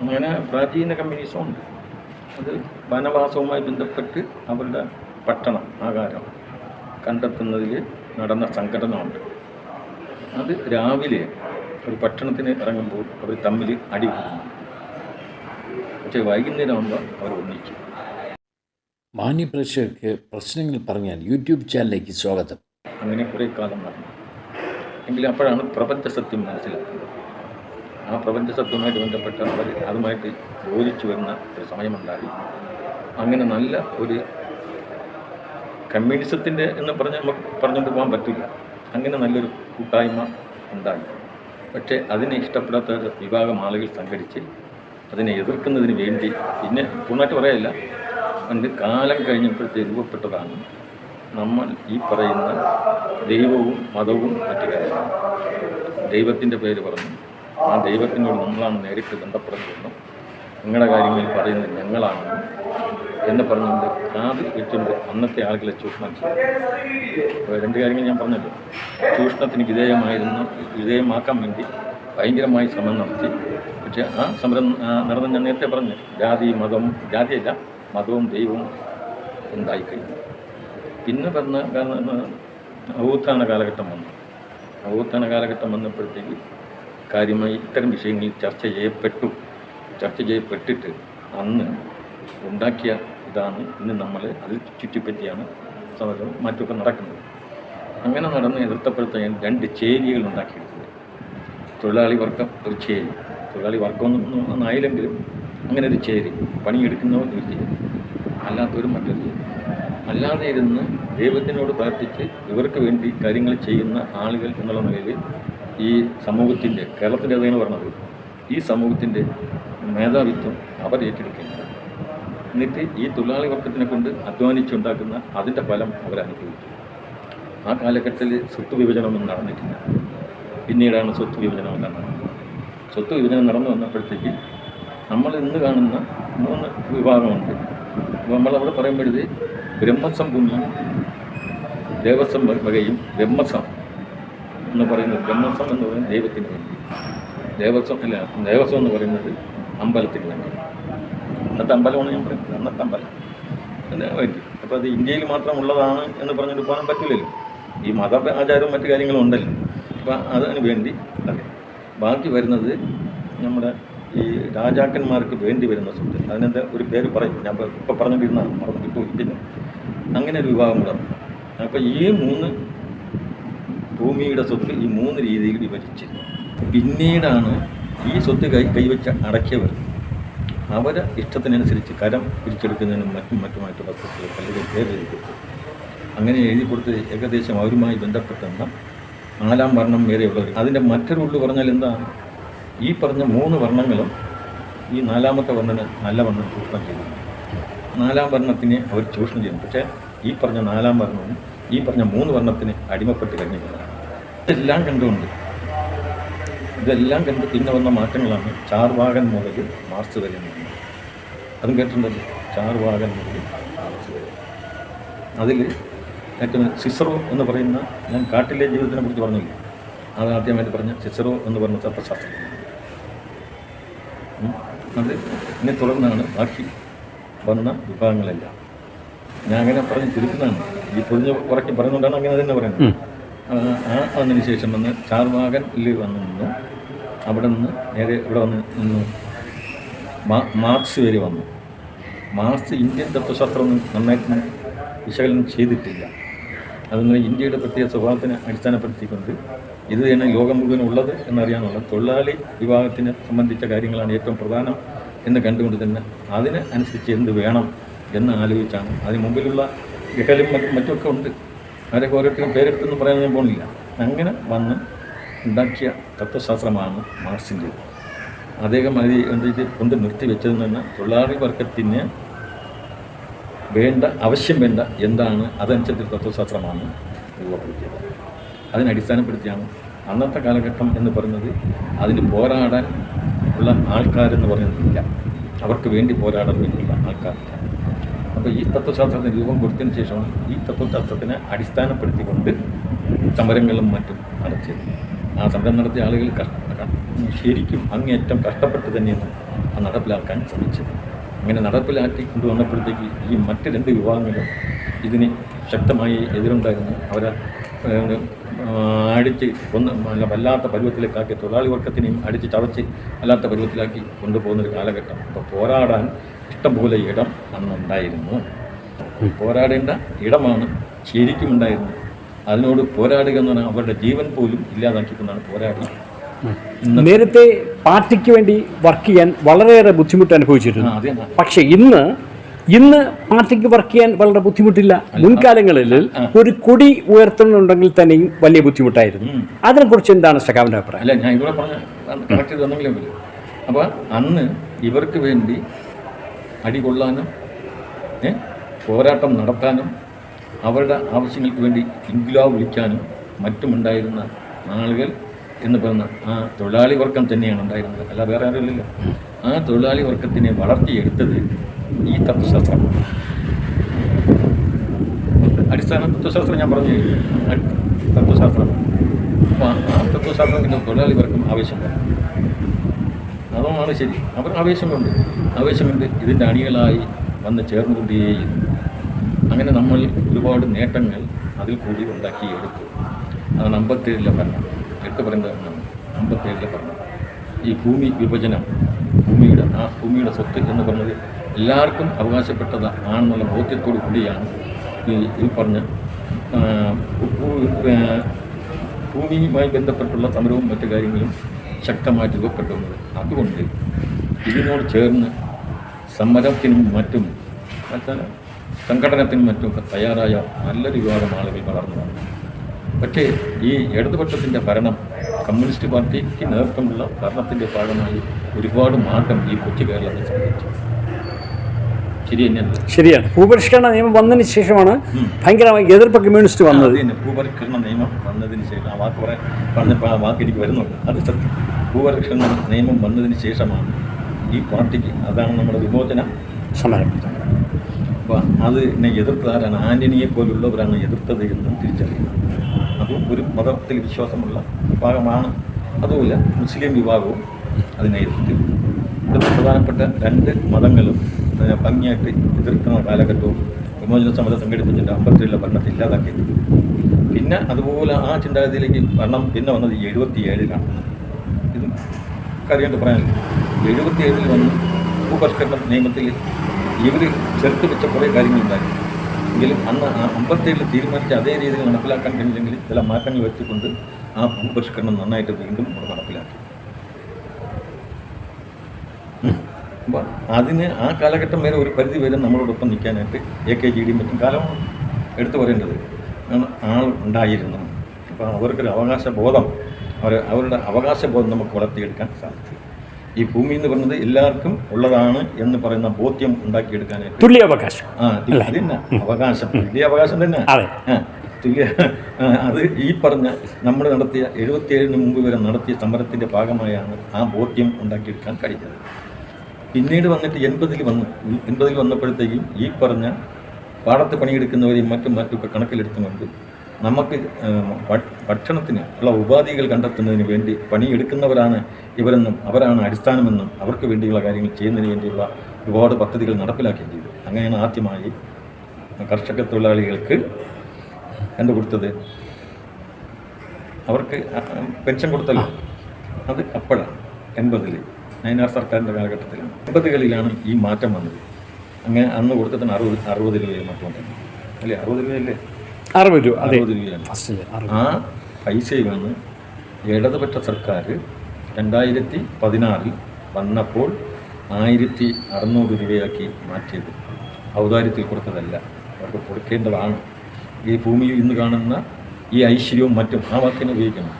അങ്ങനെ പ്രാചീന കമ്മ്യൂണിസം ഉണ്ട് അത് വനവാസവുമായി ബന്ധപ്പെട്ട് അവരുടെ പട്ടണം ആകാരം കണ്ടെത്തുന്നതിൽ നടന്ന സംഘടന ഉണ്ട് അത് രാവിലെ ഒരു പട്ടണത്തിന് ഇറങ്ങുമ്പോൾ അവർ തമ്മിൽ അടി പക്ഷേ വൈകുന്നേരം ആകുമ്പോൾ അവർ ഒന്നിക്കും. മാന്യപ്രേക്ഷകർക്ക് പ്രശ്നങ്ങൾ പറഞ്ഞാൽ യൂട്യൂബ് ചാനലിലേക്ക് സ്വാഗതം. അങ്ങനെ കുറേ കാലം പറഞ്ഞു എങ്കിലും അപ്പോഴാണ് പ്രപഞ്ച സത്യം മനസ്സിലാക്കുന്നത്. ആ പ്രപഞ്ച സത്യവുമായിട്ട് ബന്ധപ്പെട്ട അവർ അതുമായിട്ട് യോജിച്ചു വരുന്ന ഒരു സമയമുണ്ടായി. അങ്ങനെ നല്ല ഒരു കമ്മ്യൂണിസത്തിന്റെ എന്ന് പറഞ്ഞ് നമുക്ക് പറഞ്ഞുകൊണ്ട് പോകാൻ പറ്റില്ല. അങ്ങനെ നല്ലൊരു കൂട്ടായ്മ ഉണ്ടായി. പക്ഷേ അതിനെ ഇഷ്ടപ്പെടാത്ത വിഭാഗം ആളുകൾ സംഘടിച്ച് അതിനെ എതിർക്കുന്നതിന് വേണ്ടി പിന്നെ പൂർണമായിട്ട് പറയല്ല പണ്ട് കാലം കഴിഞ്ഞപ്പോഴത്തെ രൂപപ്പെട്ടതാണ് നമ്മൾ ഈ പറയുന്ന ദൈവവും മതവും മറ്റു കാര്യങ്ങളും ദൈവത്തിന്റെ പേര് പറഞ്ഞു. ആ ദൈവത്തിനോട് നമ്മളാണ് നേരിട്ട് ബന്ധപ്പെടുന്നതെന്നും നിങ്ങളുടെ കാര്യങ്ങളിൽ പറയുന്നത് ഞങ്ങളാണ് എന്ന് പറഞ്ഞുകൊണ്ട് കാത് വെച്ചുകൊണ്ട് അന്നത്തെ ആളുകളെ ചൂഷണം ചെയ്തു. രണ്ട് കാര്യങ്ങൾ ഞാൻ പറഞ്ഞല്ലോ. ചൂഷണത്തിന് വിധേയമായിരുന്നു വിധേയമാക്കാൻ വേണ്ടി ഭയങ്കരമായി ശ്രമം നടത്തി. പക്ഷേ ആ സമരം നടന്ന് ഞാൻ നേരത്തെ പറഞ്ഞു ജാതി മതം ജാതിയല്ല മതവും ദൈവവും ഉണ്ടായിക്കഴിഞ്ഞു. പിന്നെ പറഞ്ഞ കാരണം നവോത്ഥാന കാലഘട്ടം വന്നു. നവോത്ഥാന കാലഘട്ടം വന്നപ്പോഴത്തേക്ക് കാര്യമായി ഇത്തരം വിഷയങ്ങളിൽ ചർച്ച ചെയ്യപ്പെട്ടു. ചർച്ച ചെയ്യപ്പെട്ടിട്ട് അന്ന് ഉണ്ടാക്കിയ ഇതാണ് ഇന്ന് നമ്മൾ അതിൽ ചുറ്റിപ്പറ്റിയാണ് സമരവും മറ്റൊക്കെ നടക്കുന്നത്. അങ്ങനെ നടന്ന് എതിർത്തപ്പെടുത്താൻ രണ്ട് ചേരികൾ ഉണ്ടാക്കിയിട്ടുണ്ട്. തൊഴിലാളി വർഗം ഒരു ചേരി. തൊഴിലാളി വർഗമൊന്നും ഒന്നും ആയില്ലെങ്കിലും അങ്ങനെ ഒരു ചേരി പണിയെടുക്കുന്നവർ ഒരു ചേരി അല്ലാത്തവരും മറ്റൊരു ചേരി. അല്ലാതെ ഇരുന്ന് ദൈവത്തിനോട് പ്രാർത്ഥിച്ച് ഇവർക്ക് വേണ്ടി കാര്യങ്ങൾ ചെയ്യുന്ന ആളുകൾ എന്നുള്ള നിലയിൽ ഈ സമൂഹത്തിന്റെ കേരളത്തിന്റെ അതാണ് പറഞ്ഞത് ഈ സമൂഹത്തിന്റെ മേധാവിത്വം അവർ ഏറ്റെടുക്കുന്നു എന്നിട്ട് ഈ തൊഴിലാളി വർഗത്തിനെ കൊണ്ട് അധ്വാനിച്ചുണ്ടാക്കുന്ന അതിന്റെ ഫലം അവരനുഭവിച്ചു ആ കാലഘട്ടത്തിൽ സ്വത്ത് വിഭജനമൊന്നും നടന്നിട്ടില്ല. പിന്നീടാണ് സ്വത്ത് വിഭജനം നടന്നത്. സ്വത്ത് വിഭജനം നടന്നു വന്നപ്പോഴത്തേക്ക് നമ്മൾ ഇന്ന് കാണുന്ന മൂന്ന് വിഭാഗമുണ്ട്. നമ്മളവിടെ പറയുമ്പോഴത് ബ്രഹ്മസം ഭൂമിയും ദേവസ്വം വകയും ബ്രഹ്മസം എന്ന് പറയുന്നത് ബ്രഹ്മസ്വം എന്ന് പറയുന്നത് ദൈവത്തിന് വേണ്ടി ദേവസ്വം അല്ല ദേവസ്വം എന്ന് പറയുന്നത് അമ്പലത്തിന് വേണ്ടി അന്നത്തെ അമ്പലമാണ് ഞാൻ പറയുന്നത്. അന്നത്തെ അമ്പലം. അതിന് വേണ്ടി അപ്പോൾ അത് ഇന്ത്യയിൽ മാത്രം ഉള്ളതാണ് എന്ന് പറഞ്ഞിട്ട് പോകാൻ പറ്റില്ലല്ലോ. ഈ മത ആചാരവും മറ്റു കാര്യങ്ങളും ഉണ്ടല്ലോ. അപ്പോൾ അതിന് വേണ്ടി അതെ. ബാക്കി വരുന്നത് നമ്മുടെ ഈ രാജാക്കന്മാർക്ക് വേണ്ടി വരുന്ന സ്വത്ത്. അതിനെന്താ ഒരു പേര് പറയും. ഞാൻ ഇപ്പോൾ പറഞ്ഞിരുന്നതാണ് മറന്നു കിട്ടും പിന്നെ അങ്ങനെ ഒരു വിഭാഗം കൂടെ. അപ്പോൾ ഈ മൂന്ന് ഭൂമിയുടെ സ്വത്ത് ഈ മൂന്ന് രീതിയിൽ വിഭജിച്ചിരുന്നു. പിന്നീടാണ് ഈ സ്വത്ത് കൈ കൈവച്ച് അടക്കിയവർ. അവരെ ഇഷ്ടത്തിനനുസരിച്ച് കരം പിരിച്ചെടുക്കുന്നതിനും മറ്റും മറ്റുമായിട്ടുള്ള സ്വത്തുകൾ പലരും പേര് എഴുതി കൊടുത്തു. അങ്ങനെ എഴുതി കൊടുത്ത് ഏകദേശം അവരുമായി ബന്ധപ്പെട്ടെന്ന നാലാം വർണം വരെയുള്ളവർ അതിന്റെ മറ്റൊരു ഉള്ളു പറഞ്ഞാൽ എന്താണ് ഈ പറഞ്ഞ മൂന്ന് വർണങ്ങളും ഈ നാലാമത്തെ വർണന് നല്ല വർണം ചൂഷണം ചെയ്യുന്നു നാലാം വർണത്തിനെ അവർ ചൂഷണം ചെയ്യുന്നു പക്ഷേ ഈ പറഞ്ഞ നാലാം വർണവും ഈ പറഞ്ഞ മൂന്ന് വർണത്തിന് അടിമപ്പെട്ട് കഴിഞ്ഞില്ല. ഇതെല്ലാം കണ്ടുകൊണ്ട് ഇതെല്ലാം കണ്ട് പിന്നെ വന്ന മാറ്റങ്ങളാണ് ചാർവാകൻ മുതൽ മാർച്ച് വരെ അതും കേട്ടിട്ടുണ്ടല്ലോ ചാർവാകൻ മുതൽ മാർച്ച് വരെ. അതിൽ ഏറ്റവും സിസറോ എന്ന് പറയുന്ന ഞാൻ കാട്ടിലെ ജീവിതത്തിനെ കുറിച്ച് പറഞ്ഞില്ല. അത് ആദ്യമായിട്ട് പറഞ്ഞ സിസറോ എന്ന് പറഞ്ഞ തത്വശാസ്ത്രം. ഉം. അത് ഇനി തുടർന്നാണ് ബാക്കി വന്ന വിഭാഗങ്ങളെല്ലാം. ഞാൻ അങ്ങനെ പറഞ്ഞ് ചുരുക്കുന്നതാണ് ഈ പൊതിഞ്ഞ് കുറയ്ക്ക് പറയുന്നതുകൊണ്ടാണ് അങ്ങനെ തന്നെ പറയുന്നത്. ആ ആ വന്നതിന് ശേഷം വന്ന് ചാർവാകനിൽ വന്ന് നിന്നു അവിടെ നിന്ന് നേരെ ഇവിടെ വന്ന് നിന്നു മാ- മാർക്സ് വരെ വന്നു. മാർക്സ് ഇന്ത്യൻ തത്വശാസ്ത്രം നന്നായിട്ട് വിശകലനം ചെയ്തിട്ടില്ല. അതുപോലെ ഇന്ത്യയുടെ പ്രത്യേക സ്വഭാവത്തിനെ അടിസ്ഥാനപ്പെടുത്തിക്കൊണ്ട് ഇത് തന്നെ ലോകം മുഴുവൻ ഉള്ളത് എന്നറിയാനുള്ള തൊഴിലാളി വിഭാഗത്തിനെ സംബന്ധിച്ച കാര്യങ്ങളാണ് ഏറ്റവും പ്രധാനം എന്ന് കണ്ടുകൊണ്ട് തന്നെ അതിന് അനുസരിച്ച് എന്ത് വേണം എന്ന് ആലോചിച്ചാണ്. അതിന് മുമ്പിലുള്ള ഗഹലും മറ്റും മറ്റുമൊക്കെ ഉണ്ട്. അവരൊക്കെ ഓരോരുത്തരും പേരെടുത്തൊന്നും പറയാൻ ഞാൻ പോകുന്നില്ല അങ്ങനെ വന്ന് ഉണ്ടാക്കിയ തത്വശാസ്ത്രമാണ് മാർസിന്റെ അദ്ദേഹം അത് എന്ത് ഇത് കൊണ്ട് നിർത്തിവെച്ചതെന്ന് പറഞ്ഞാൽ തൊഴിലാളി വർഗത്തിന് വേണ്ട ആവശ്യം വേണ്ട എന്താണ് അതനുസരിച്ച് തത്വശാസ്ത്രമാണ് രൂപപ്പെടുത്തിയത് അതിനടിസ്ഥാനപ്പെടുത്തിയാണ് അന്നത്തെ കാലഘട്ടം എന്ന് പറയുന്നത് അതിന് പോരാടാൻ ഉള്ള ആൾക്കാരെന്ന് പറയുന്നില്ല അവർക്ക് വേണ്ടി പോരാടാൻ വേണ്ടിയുള്ള ആൾക്കാരില്ല അപ്പോൾ ഈ തത്വശാസ്ത്രത്തിന് രൂപം കൊടുത്തതിന് ശേഷമാണ് ഈ തത്വശാസ്ത്രത്തിനെ അടിസ്ഥാനപ്പെടുത്തിക്കൊണ്ട് സമരങ്ങളും മറ്റും നടത്തിയത്. ആ സമരം നടത്തിയ ആളുകൾ ശരിക്കും അങ്ങേയറ്റം കഷ്ടപ്പെട്ട് തന്നെയാണ് ആ നടപ്പിലാക്കാൻ ശ്രമിച്ചത്. അങ്ങനെ നടപ്പിലാക്കി കൊണ്ടുവന്നപ്പോഴത്തേക്ക് ഈ മറ്റ് രണ്ട് വിഭാഗങ്ങളും ഇതിന് ശക്തമായി എതിരുണ്ടായിരുന്നു. അവരെ അടിച്ച് ഒന്ന് വല്ലാത്ത പരുവത്തിലേക്കാക്കി തൊഴിലാളി വർഗത്തിനെയും അടിച്ച് ചതച്ച് വല്ലാത്ത പരുവത്തിലാക്കി കൊണ്ടുപോകുന്നൊരു കാലഘട്ടം. അപ്പോൾ പോരാടാൻ ഇഷ്ടംപോലെ ഇടം അന്നുണ്ടായിരുന്നു. പോരാടേണ്ട ഇടമാണ് ശരിക്കും ഉണ്ടായിരുന്നത്. അതിനോട് പോരാടുക എന്ന് പറഞ്ഞാൽ അവരുടെ ജീവൻ പോലും ഇല്ലാതാക്കിക്കൊണ്ടാണ് പോരാടി നേരത്തെ പാർട്ടിക്ക് വേണ്ടി വർക്ക് ചെയ്യാൻ വളരെയേറെ ബുദ്ധിമുട്ട് അനുഭവിച്ചിരുന്നു. പക്ഷെ ഇന്ന് ഇന്ന് പാർട്ടിക്ക് വർക്ക് ചെയ്യാൻ വളരെ ബുദ്ധിമുട്ടില്ല. മുൻകാലങ്ങളിൽ ഒരു കൊടി ഉയർത്തുന്നുണ്ടെങ്കിൽ തന്നെയും വലിയ ബുദ്ധിമുട്ടായിരുന്നു. അതിനെക്കുറിച്ച് എന്താണ് സഖാവിന്റെ അഭിപ്രായം? അല്ല ഞാൻ ഇവിടെ പറഞ്ഞ കറക്റ്റ് തന്നെങ്കിലും അപ്പോൾ അന്ന് ഇവർക്ക് വേണ്ടി അടികൊള്ളാനും പോരാട്ടം നടത്താനും അവരുടെ ആവശ്യങ്ങൾക്ക് വേണ്ടി ഇൻഗ്ലാവ് വിളിക്കാനും മറ്റുമുണ്ടായിരുന്ന ആളുകൾ എന്ന് പറയുന്ന ആ തൊഴിലാളി വർഗം തന്നെയാണ് ഉണ്ടായിരുന്നത്. അല്ല വേറെ ആരുമില്ല ആ തൊഴിലാളി വർഗത്തിനെ വളർത്തിയെടുത്തത് ഈ തത്വശാസ്ത്രം. അടിസ്ഥാന തത്വശാസ്ത്രം ഞാൻ പറഞ്ഞു തത്വശാസ്ത്രം. അപ്പോൾ ആ തത്വശാസ്ത്രത്തിന്റെ തൊഴിലാളി വർഗം ആവശ്യമുണ്ട് അതുമാണ് ശരി. അവർ ആവേശമുണ്ട്. ആവേശമുണ്ട്. ഇതിന്റെ അണികളായി വന്ന് ചേർന്നുകൊണ്ടേയിരുന്നു അങ്ങനെ നമ്മൾ ഒരുപാട് നേട്ടങ്ങൾ അതിൽ കൂടി ഉണ്ടാക്കിയെടുത്തു. അതാണ് അമ്പത്തേഴിലെ ഭരണം. എടുത്തു പറയുന്നത് അമ്പത്തേഴിലെ ഭരണം. ഈ ഭൂമി വിഭജനം ഭൂമിയുടെ ആ ഭൂമിയുടെ സ്വത്ത് എന്ന് പറഞ്ഞത് എല്ലാവർക്കും അവകാശപ്പെട്ടത് ആണെന്നുള്ള ബോധ്യത്തോടു കൂടിയാണ് ഈ ഈ പറഞ്ഞ ഭൂമിയുമായി ബന്ധപ്പെട്ടുള്ള സമരവും മറ്റു കാര്യങ്ങളും ശക്തമായിട്ട് രൂപപ്പെട്ടുന്നത് അതുകൊണ്ട് ഇതിനോട് ചേർന്ന് സമരത്തിനും മറ്റും സംഘടനത്തിനും സംഘടനത്തിനും മറ്റുമൊക്കെ തയ്യാറായ നല്ലൊരു വിഭാഗം ആളുകൾ വളർന്നു വന്നു. പക്ഷേ ഈ ഇടതുപക്ഷത്തിന്റെ ഭരണം കമ്മ്യൂണിസ്റ്റ് പാർട്ടിക്ക് നേതൃത്വമുള്ള ഭരണത്തിന്റെ ഭാഗമായി ഒരുപാട് മാറ്റം ഈ കൊച്ചു കേരളത്തിൽ തന്നെയല്ല ശരിയാണ്. ഭൂപരിഷ്കരണ നിയമം വന്നതിന് ശേഷമാണ് ഭയങ്കരമായി എതിർപ്പ് കമ്മ്യൂണിസ്റ്റ് വന്നത്. ഭൂപരിഷ്കരണ നിയമം വന്നതിന് ശേഷം ആ വാക്ക് പറയാൻ പറഞ്ഞപ്പോൾ ആ വാക്ക് എനിക്ക് വരുന്നുണ്ട്. അത് സത്യം. ഭൂപരിഷ്കരണ നിയമം വന്നതിന് ശേഷമാണ് ഈ പാർട്ടിക്ക് അതാണ് നമ്മുടെ വിമോചന സമരം. അപ്പോൾ അത് എന്നെ എതിർത്തതാരാണ്? ആന്റണിയെ പോലുള്ളവരാണ് എതിർത്തത് എന്ന് തിരിച്ചറിയുന്നത് അതും ഒരു മതത്തിൽ വിശ്വാസമുള്ള വിഭാഗമാണ്. അതുപോലെ മുസ്ലിം വിഭാഗവും അതിനെ എതിർത്തി ഇത് പ്രധാനപ്പെട്ട രണ്ട് മതങ്ങളും ഭംഗിയായിട്ട് എതിർക്കുന്ന കാലഘട്ടവും വിമോചന സമരം സംഘടിപ്പിച്ചിട്ട് അമ്പത്തിലുള്ള ഭരണത്തെ ഇല്ലാതാക്കി. പിന്നെ അതുപോലെ ആ ചിന്താഗതിയിലേക്ക് ഭരണം പിന്നെ വന്നത് എഴുപത്തി ഏഴിലാണ് ഇതും കാര്യമായിട്ട് പറയാനില്ല എഴുപത്തി ഏഴിൽ വന്ന് ഭൂപരിഷ്കരണ നിയമത്തിൽ ഇവർ ചേർത്ത് വെച്ച കുറേ കാര്യങ്ങളുണ്ടായിരുന്നു എങ്കിലും അന്ന് ആ അമ്പത്തേഴിൽ തീരുമാനിച്ച അതേ രീതിയിൽ നടപ്പിലാക്കാൻ കഴിഞ്ഞില്ലെങ്കിൽ ചില മാറ്റങ്ങൾ വെച്ചുകൊണ്ട് ആ ഭൂപരിഷ്കരണം നന്നായിട്ട് വീണ്ടും അവിടെ നടപ്പിലാക്കി അപ്പോൾ അതിന് ആ കാലഘട്ടം വരെ ഒരു പരിധി വരെ നമ്മളോടൊപ്പം നിൽക്കാനായിട്ട് എ കെ ജി ഡിയും മറ്റും കാലം എടുത്തു പറയേണ്ടത്. ആൾ ഉണ്ടായിരുന്നു. അപ്പോൾ അവർക്കൊരു അവകാശ ബോധം അവർ അവരുടെ അവകാശ ബോധം നമുക്ക് വളർത്തിയെടുക്കാൻ സാധിച്ചു ഈ ഭൂമി എന്ന് പറയുന്നത് എല്ലാവർക്കും ഉള്ളതാണ് എന്ന് പറയുന്ന ബോധ്യം ഉണ്ടാക്കിയെടുക്കാനായിട്ട് തുല്യാവകാശം. ആ ഇത് തന്നെ അവകാശം തുല്യ അവകാശം തന്നെ. അതെ. ആ, തുല്യ അത് ഈ പറഞ്ഞ നമ്മൾ നടത്തിയ എഴുപത്തിയേഴിന് മുമ്പ് വരെ നടത്തിയ സമരത്തിന്റെ ഭാഗമായാണ് ആ ബോധ്യം ഉണ്ടാക്കിയെടുക്കാൻ കഴിഞ്ഞത്. പിന്നീട് വന്നിട്ട് എൺപതിൽ വന്നു. എൺപതിൽ വന്നപ്പോഴത്തേക്കും ഈ പറഞ്ഞ പാടത്ത് പണിയെടുക്കുന്നവരെയും മറ്റും മറ്റുമൊക്കെ കണക്കിലെടുത്തുകൊണ്ട് നമുക്ക് ഭക്ഷണത്തിന് ഉള്ള ഉപാധികൾ കണ്ടെത്തുന്നതിന് വേണ്ടി പണിയെടുക്കുന്നവരാണ് ഇവരെന്നും അവരാണ് അടിസ്ഥാനമെന്നും അവർക്ക് വേണ്ടിയുള്ള കാര്യങ്ങൾ ചെയ്യുന്നതിന് വേണ്ടിയുള്ള ഒരുപാട് പദ്ധതികൾ നടപ്പിലാക്കുകയും ചെയ്തു. അങ്ങനെയാണ് ആദ്യമായി കർഷക തൊഴിലാളികൾക്ക് എന്ത് കൊടുത്തത്? അവർക്ക് പെൻഷൻ കൊടുത്തല്ലോ. അത് അപ്പോഴാണ് എൺപതിൽ നയനാർ സർക്കാരിന്റെ കാലഘട്ടത്തിലാണ് എൺപതുകളിലാണ് ഈ മാറ്റം വന്നത്. അങ്ങനെ അന്ന് കൊടുത്തതിന് അറുപത് അറുപത് രൂപയിൽ മറ്റും വന്നത്. അല്ലേ? അറുപത് രൂപയല്ലേ അറുപത് രൂപ അറുപത്. രൂപയാണ് ആ പൈസയിൽ വന്ന് ഇടതുപക്ഷ സർക്കാർ രണ്ടായിരത്തി പതിനാറിൽ വന്നപ്പോൾ ആയിരത്തി അറുന്നൂറ് രൂപയാക്കി മാറ്റിയത്. ഔദാര്യത്തിൽ കൊടുത്തതല്ല. അവർക്ക് കൊടുക്കേണ്ടതാണ്. ഈ ഭൂമിയിൽ ഇന്ന് കാണുന്ന ഈ ഐശ്വര്യവും മറ്റും ആ വാക്കിനെ ഉപയോഗിക്കണം.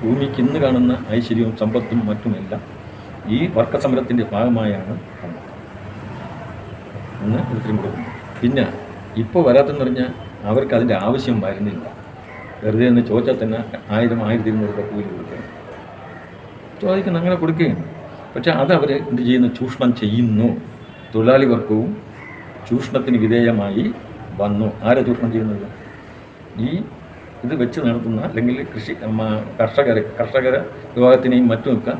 ഭൂമിക്ക് ഇന്ന് കാണുന്ന ഐശ്വര്യവും സമ്പത്തും മറ്റുമെല്ലാം ഈ വർക്ക സമരത്തിന്റെ ഭാഗമായാണ് എന്ന് ഉത്തരം കൊടുക്കുന്നത് പിന്നെ ഇപ്പോൾ വരാത്തെന്ന് പറഞ്ഞാൽ അവർക്ക് അതിന്റെ ആവശ്യം വരുന്നില്ല. വെറുതെ എന്ന് ചോദിച്ചാൽ തന്നെ ആയിരം ആയിരത്തി ഇരുന്നൂറ് രൂപ കൂലി കൊടുക്കുകയാണ്. ചോദിക്കുന്ന അങ്ങനെ കൊടുക്കുകയാണ്. പക്ഷേ അത് അവർ എന്ത് ചെയ്യുന്നു? ചൂഷണം ചെയ്യുന്നു. തൊഴിലാളി വർഗവും ചൂഷണത്തിന് വിധേയമായി വന്നു. ആരെ ചൂഷണം ചെയ്യുന്നത്? ഈ ഇത് വെച്ച് നടത്തുന്ന അല്ലെങ്കിൽ കൃഷി കർഷകരെ കർഷകര വിഭാഗത്തിനെയും മറ്റുമൊക്കെ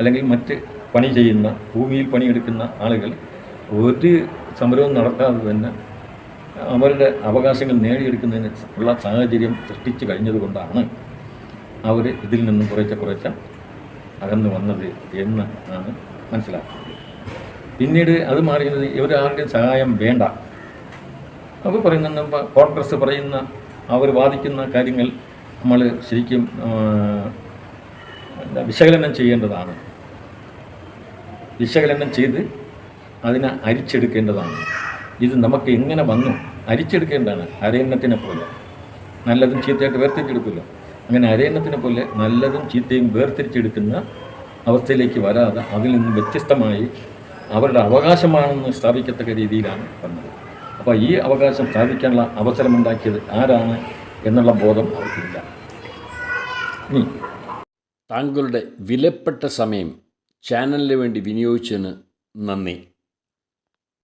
അല്ലെങ്കിൽ മറ്റ് പണി ചെയ്യുന്ന ഭൂമിയിൽ പണിയെടുക്കുന്ന ആളുകൾ ഒരു സമരവും നടത്താതെ തന്നെ അവരുടെ അവകാശങ്ങൾ നേടിയെടുക്കുന്നതിന് ഉള്ള സാഹചര്യം സൃഷ്ടിച്ചു കഴിഞ്ഞതുകൊണ്ടാണ് അവർ ഇതിൽ നിന്നും കുറേച്ച കുറേച്ച അകന്നു വന്നത് എന്ന് ആണ് മനസ്സിലാക്കുന്നത്. പിന്നീട് അത് മാറിയത് ഇവരാരുടെയും സഹായം വേണ്ട. അവർ പറയുന്ന കോൺഗ്രസ് പറയുന്ന അവർ വാദിക്കുന്ന കാര്യങ്ങൾ നമ്മൾ ശരിക്കും വിശകലനം ചെയ്യേണ്ടതാണ്. വിശകലനം ചെയ്ത് അതിനെ അരിച്ചെടുക്കേണ്ടതാണ്. ഇത് നമുക്ക് എങ്ങനെ വന്നു? അരിച്ചെടുക്കേണ്ടതാണ് അരയന്നത്തിനെ പോലെ. നല്ലതും ചീത്തയായിട്ട് വേർതിരിച്ചെടുക്കുമല്ലോ അങ്ങനെ അരയന്നത്തിനെ പോലെ നല്ലതും ചീത്തയും വേർതിരിച്ചെടുക്കുന്ന അവസ്ഥയിലേക്ക് വരാതെ അതിൽ നിന്ന് വ്യത്യസ്തമായി അവരുടെ അവകാശമാണെന്ന് സ്ഥാപിക്കത്തക്ക രീതിയിലാണ് വന്നത്. അപ്പോൾ ഈ അവകാശം സ്ഥാപിക്കാനുള്ള അവസരമുണ്ടാക്കിയത് ആരാണ് എന്നുള്ള ബോധം അവർക്കില്ല. താങ്കളുടെ വിലപ്പെട്ട സമയം ചാനലിന് വേണ്ടി വിനിയോഗിച്ചതിന് നന്ദി.